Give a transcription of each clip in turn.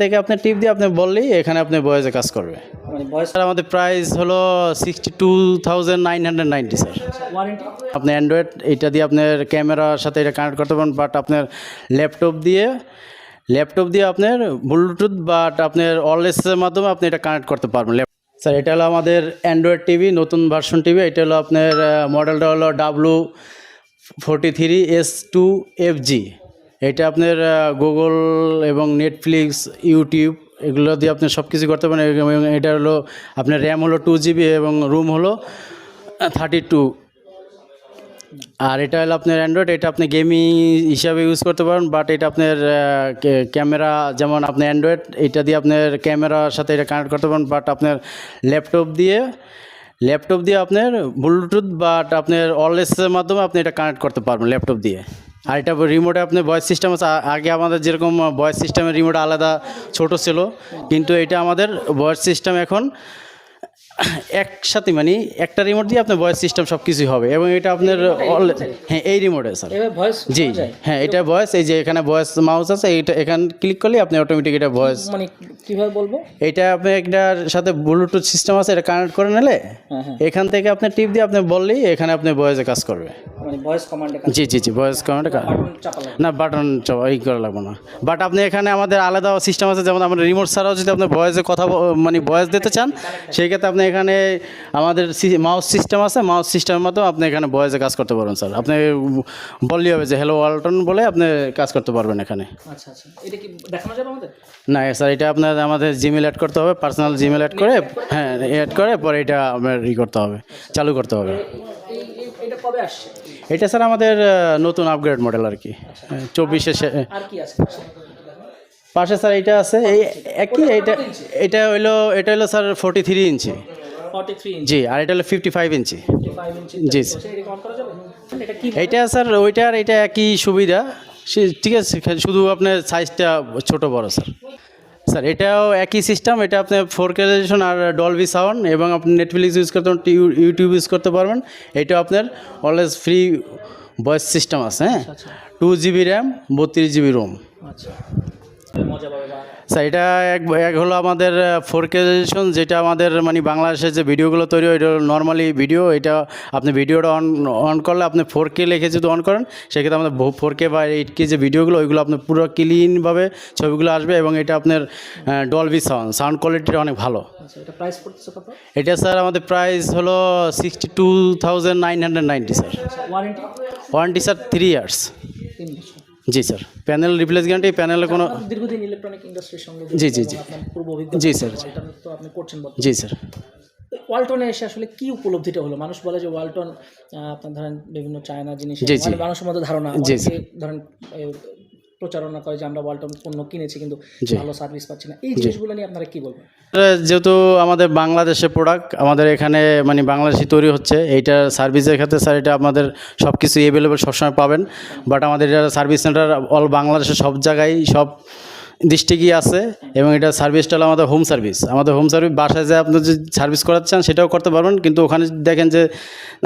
থেকে আপনি টিপ দিয়ে আপনি বললেই এখানে আপনি বয়েজে কাজ করবে। মানে স্যার আমাদের প্রাইস হলো sixty two thousand nine hundred ninety sir আপনি অ্যান্ড্রয়েড এটা দিয়ে আপনার ক্যামেরার সাথে এটা কানেক্ট করতে পারেন বাট আপনার ল্যাপটপ দিয়ে ল্যাপটপ দিয়ে আপনার ব্লুটুথ বাট আপনার অলএসের মাধ্যমে আপনি এটা কানেক্ট করতে পারবেন। স্যার এটা হলো আমাদের অ্যান্ড্রয়েড টিভি নতুন ভার্সন টিভি এটা হলো আপনার মডেলটা হলো W forty three S two F G এটা আপনার গুগল এবং নেটফ্লিক্স ইউটিউব এগুলো দিয়ে আপনি সব কিছু করতে পারেন। এবং এটা হলো আপনার র্যাম হলো টু জিবি এবং রুম হলো থার্টি টু আর এটা হলো আপনার অ্যান্ড্রয়েড এটা আপনি গেমিং হিসাবে ইউজ করতে পারেন বাট এটা আপনার ক্যামেরা যেমন আপনি অ্যান্ড্রয়েড এটা দিয়ে আপনার ক্যামেরার সাথে এটা কানেক্ট করতে পারেন বাট আপনার ল্যাপটপ দিয়ে ল্যাপটপ দিয়ে আপনার ব্লুটুথ বাট আপনার অলএসের মাধ্যমে আপনি এটা কানেক্ট করতে পারবেন ল্যাপটপ দিয়ে। আর এটা রিমোটে আপনি ভয়েস সিস্টেম আছে আগে আমাদের যেরকম ভয়েস সিস্টেমের রিমোট আলাদা, ছোট ছিল, কিন্তু এটা আমাদের ভয়েস সিস্টেম এখন একসাথে মানে একটা রিমোট দিয়ে আপনার ভয়েস সিস্টেম সব কিছুই হবে এবং এটা আপনার হ্যাঁ এই রিমোটে স্যার জি জি। হ্যাঁ এটা ভয়েস এই যে এখানে ভয়েস মাউস আছে এইটা এখানে ক্লিক করলে আপনি অটোমেটিক এটা ভয়েস মানে কীভাবে বলব? এটা আপনি একটার সাথে ব্লুটুথ সিস্টেম আছে এটা কানেক্ট করে নিলে হ্যাঁ হ্যাঁ। এখান থেকে আপনি টিপ দিয়ে আপনি বললেই এখানে আপনি ভয়েসে কাজ করবে। মানে কমান্ডে জি জি জি ভয়েস বাটন চাপা লাগে না বাটন এই করা লাগবে না। বাট আপনি এখানে আমাদের আলাদা সিস্টেম আছে যেমন আমরা রিমোট ছাড়াও যদি আপনি ভয়েসে কথা মানে ভয়েস দিতে চান সেই ক্ষেত্রে আপনি এখানে আমাদের মাউস সিস্টেম আছে মাউস সিস্টেমের মাধ্যমে আপনি এখানে ভয়েসে কাজ করতে পারবেন স্যার আপনি বললেই হবে যে হ্যালো ওয়ালটন বলে আপনি কাজ করতে পারবেন এখানে। আচ্ছা আচ্ছা। এটা কি দেখানো যাবে আমাদের? না স্যার এটা আপনার আমাদের জিমেল অ্যাড করতে হবে পার্সোনাল জিমেল অ্যাড করে হ্যাঁ অ্যাড করে পরে এটা আপনার ই করতে হবে চালু করতে হবে। এটা কবে আসছে? এটা স্যার আমাদের নতুন আপগ্রেড মডেল আর কি। চব্বিশে আর কি আছে? পাশে স্যার এটা আছে এই একই এটা এটা হইল এটা হলো sir forty three inch. Inch জি আর এটা হলো ফিফটি ফাইভ ইঞ্চি জি স্যার এটা এটা এইটা স্যার ওইটার এটা একই সুবিধা। সে ঠিক আছে শুধু আপনার সাইজটা ছোট বড় স্যার। স্যার এটাও একই সিস্টেম এটা আপনি ফোর কে রেজুলেশন আর ডলবি সাউন্ড এবং আপনি নেটফ্লিক্স ইউজ করতে পারেন ইউটিউব ইউজ করতে পারবেন। এটাও আপনার অলওয়েজ ফ্রি ভয়েস সিস্টেম আছে হ্যাঁ? টু জিবি র্যাম বত্রিশ জিবি রোম আচ্ছা। মজা পাবে স্যার এটা এক এক হলো আমাদের ফোর কে রেজুলেশন যেটা আমাদের মানে বাংলাদেশের যে ভিডিওগুলো তৈরি হয় এটা নর্মালি ভিডিও এটা আপনি ভিডিওটা অন অন করলে আপনি ফোর কে লিখে যদি অন করেন সেক্ষেত্রে আমাদের ফোর কে বা এইট কে যে ভিডিওগুলো ওইগুলো আপনার পুরো ক্লিনভাবে ছবিগুলো আসবে এবং এটা আপনার ডলবি সাউন্ড সাউন্ড কোয়ালিটিটা অনেক ভালো। আচ্ছা এটা স্যার আমাদের প্রাইস হলো sixty two thousand nine hundred ninety sir warranty sir three years জি স্যার প্যানেল রিপ্লেস গ্যারান্টি প্যানেলে কোনো দীর্ঘদিন ইলেকট্রনিক ইন্ডাস্ট্রির সঙ্গে জি, জি, জি। পূর্ব অভিজ্ঞতা জি, স্যার। তো আপনি করছেন। জি স্যার ওয়ালটনে এসে আসলে কি উপলব্ধিটা হলো মানুষ বলে যে ওয়ালটন আপনার ধরেন বিভিন্ন চায়না জিনিস। মানে মানুষের মধ্যে ধারণা যে ধরেন প্রচারণা করে যে আমরা ওয়ালটন পণ্য কিনেছি কিন্তু ভালো সার্ভিস পাচ্ছি না। এই জিনিসগুলো নিয়ে আপনারা কি বলবেন? যেহেতু আমাদের বাংলাদেশের প্রোডাক্ট আমাদের এখানে মানে বাংলাদেশি তৈরি হচ্ছে এইটার সার্ভিসের ক্ষেত্রে স্যার এটা আপনাদের সব কিছু অ্যাভেলেবেল সবসময় পাবেন। বাট আমাদের এটা সার্ভিস সেন্টার অল বাংলাদেশের সব জায়গায় সব ডিস্ট্রিক্টই আছে এবং এটা সার্ভিসটা হলো আমাদের হোম সার্ভিস আমাদের হোম সার্ভিস বাসায় যে আপনি যদি সার্ভিস করাতে চান সেটাও করতে পারবেন। কিন্তু ওখানে দেখেন যে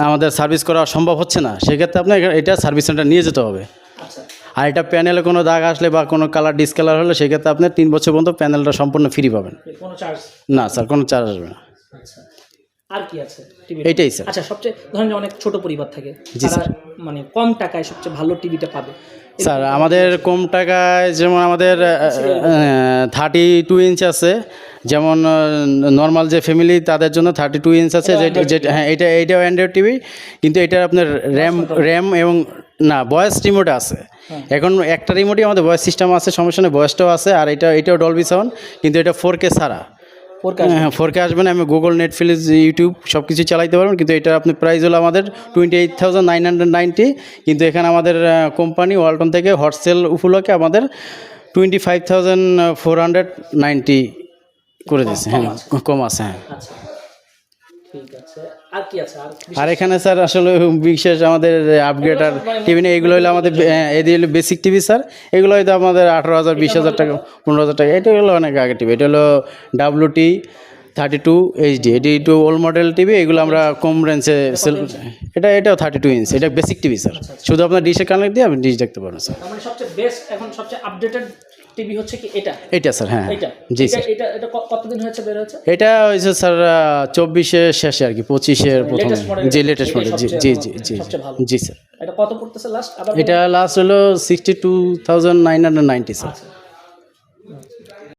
আমাদের সার্ভিস করা সম্ভব হচ্ছে না। সেক্ষেত্রে আপনার এটা সার্ভিস সেন্টার নিয়ে যেতে হবে। আচ্ছা। আর এটা প্যানেলে কোনো দাগ আসলে বা কোনো কালার ডিসকালার হলে সেক্ষেত্রে আপনি তিন বছর পর্যন্ত প্যানেলটা সম্পূর্ণ ফ্রি পাবেন। কোনো চার্জ না স্যার কোনো চার্জ আসবে না। আচ্ছা। আর কি আছে টিভি এইটাই স্যার। আচ্ছা সবচেয়ে ধরেন যে অনেক ছোট পরিবার থাকে জি, তারা মানে কম টাকায় সবচেয়ে ভালো টিভিটা পাবে। স্যার আমাদের কম টাকায় যেমন আমাদের থার্টি টু ইঞ্চ আছে যেমন নর্মাল যে ফ্যামিলি তাদের জন্য থার্টি টু ইঞ্চ আছে যেটা হ্যাঁ এটা এইটাও অ্যান্ড্রয়েড টিভি কিন্তু এটার আপনার র্যাম র্যাম এবং না ভয়েস রিমোট আছে। এখন একটা রিমোটই আমাদের ভয়েস সিস্টেম আছে সমস্যা নেই ভয়েসটাও আছে আর এটা এটাও ডলবি সাউন্ড কিন্তু এটা ফোর কে ছাড়া। ফোর হ্যাঁ ফোর কে আসবেন আমি গুগল নেটফ্লিক্স ইউটিউব সব কিছু চালাইতে পারবেন কিন্তু এটা আপনি প্রাইস হলো আমাদের twenty eight thousand nine hundred ninety কিন্তু এখানে আমাদের কোম্পানি ওয়ালটন থেকে হটসেল উপলক্ষে আমাদের twenty five thousand four hundred ninety করে দিয়েছে হ্যাঁ কম আছে হ্যাঁ। আচ্ছা। ঠিক আছে। আর কি আছে? আর আর এখানে স্যার আসলে বিশেষ আমাদের আপগ্রেড আর টিভি নেই। এগুলো হলো আমাদের এদি হলো বেসিক টিভি স্যার। এগুলো হয়তো আমাদের আঠারো হাজার বিশ হাজার টাকা পনেরো হাজার টাকা। এটা হলো অনেক আগে টিভি এটা হলো থার্টি টু এইচডি এটি টু ওল্ড মডেল টিভি এগুলো আমরা কম রেঞ্জে সেল এটা এটাও থার্টি টু ইঞ্চ এটা বেসিক টিভি স্যার। শুধু আপনার ডিশে কানেক্ট দিয়ে আপনি ডিশ দেখতে পারেন স্যার। তার সবচেয়ে বেস্ট এখন সবচেয়ে আপডেটেড টিভি হচ্ছে কি এটা? এটা স্যার হ্যাঁ জি স্যার। এটা এটা কতদিন হয়েছে বের হয়েছে? এটা হয়েছে স্যার চব্বিশের শেষে আর কি পঁচিশের প্রথমে জি লেটেস্ট মডেল জি জি জি জি জি স্যার। এটা কত পড়তেছে লাস্ট এটা লাস্ট হলো sixty two thousand nine hundred ninety sir আচ্ছা।